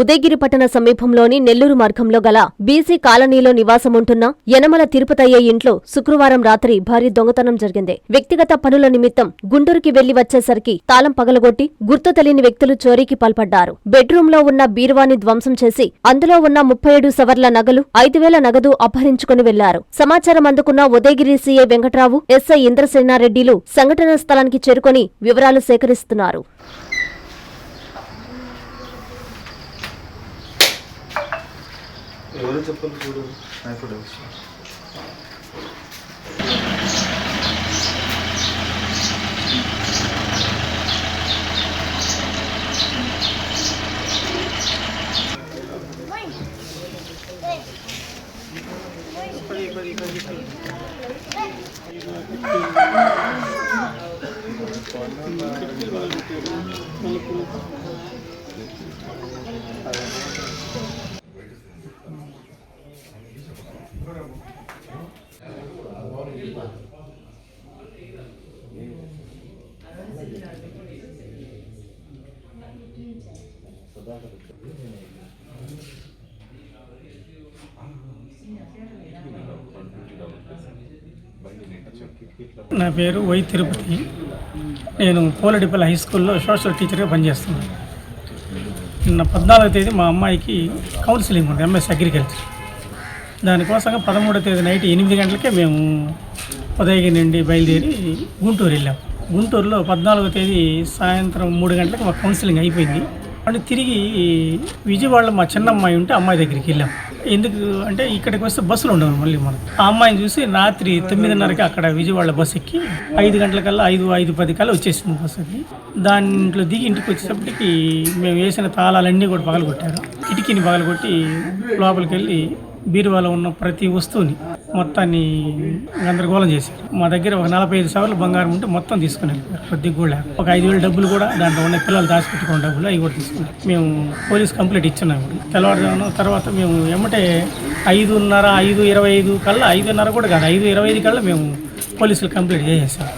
ఉదయగిరి పట్టణ సమీపంలోని నెల్లూరు మార్గంలో గల బీసీ కాలనీలో నివాసముంటున్న యనమల తిరుపతయ్య ఇంట్లో శుక్రవారం రాత్రి భారీ దొంగతనం జరిగింది. వ్యక్తిగత పనుల నిమిత్తం గుంటూరుకి వెళ్ళి వచ్చేసరికి తాళం పగలగొట్టి గుర్తు తెలియని వ్యక్తులు చోరీకి పాల్పడ్డారు. బెడ్రూంలో ఉన్న బీరువాని ధ్వంసం చేసి అందులో ఉన్న ముప్పై ఏడు సవర్ల నగలు ఐదు వేల నగదు అపహరించుకుని వెళ్ళారు. సమాచారం అందుకున్న ఉదయగిరి సీఐ వెంకట్రావు ఎస్ఐ ఇంద్రసేనారెడ్డిలు సంఘటనా స్థలానికి చేరుకొని వివరాలు సేకరిస్తున్నారు. ఎవరు చెప్పాలి చూడు నాకు నా పేరు వై తిరుపతి. నేను పోలడిపల్లి హై స్కూల్లో సోషల్ టీచర్గా పనిచేస్తున్నాను. నిన్న పద్నాలుగో తేదీ మా అమ్మాయికి కౌన్సిలింగ్ ఉంది ఎంఎస్ అగ్రికల్చర్ దానికోసంగా పదమూడో తేదీ నైట్ ఎనిమిది గంటలకే మేము ఉదయగిరి నుండి బయలుదేరి గుంటూరు వెళ్ళాం. గుంటూరులో పద్నాలుగో తేదీ సాయంత్రం మూడు గంటలకు మా కౌన్సిలింగ్ అయిపోయింది. అంటే తిరిగి విజయవాడలో మా చిన్న అమ్మాయి ఉంటే అమ్మాయి దగ్గరికి వెళ్ళాం. ఎందుకు అంటే ఇక్కడికి వస్తే బస్సులు ఉండవు మళ్ళీ మనం. ఆ అమ్మాయిని చూసి రాత్రి తొమ్మిదిన్నరకి అక్కడ విజయవాడ బస్ ఎక్కి ఐదు గంటలకల్లా ఐదు ఐదు పది కల్లా వచ్చేసింది బస్ అది. దాంట్లో దిగి ఇంటికి వచ్చేటప్పటికి మేము వేసిన తాళాలన్నీ కూడా పగలగొట్టారు. కిటికీని పగలగొట్టి లోపలికి వెళ్ళి బీరువాలో ఉన్న ప్రతి వస్తువుని మొత్తాన్ని గందరగోళం చేశారు. మా దగ్గర ఒక నలభై ఐదు సవర్లు బంగారం ఉంటే మొత్తం తీసుకుని వెళ్ళిపోయారు. ప్రతి కూడా ఒక ఐదు వేల డబ్బులు కూడా దాంట్లో ఉన్న పిల్లలు దాచిపెట్టుకున్న డబ్బులు అవి కూడా తీసుకుని మేము పోలీస్ కంప్లైంట్ ఇచ్చున్నాం తెల్లవారుజామున తర్వాత మేము ఏమంటే ఐదున్నర ఐదు ఇరవై ఐదు కల్లా ఐదున్నర కూడా కాదు ఐదు ఇరవై ఐదు కల్లా మేము పోలీసులు కంప్లైంట్ చేసేసాం.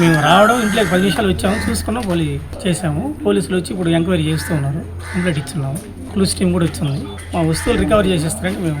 మేము రావడం ఇంట్లోకి పది నిమిషాలు వచ్చాము చూసుకున్నాం పోలీ చేసాము పోలీసులు వచ్చి ఇప్పుడు ఎంక్వైరీ చేస్తూ ఉన్నారు. కంప్లైంట్ ఇచ్చున్నాము. పోలీస్ టీం కూడా వచ్చింది. మా వస్తువులు రికవర్ చేసేస్తారంటే మేము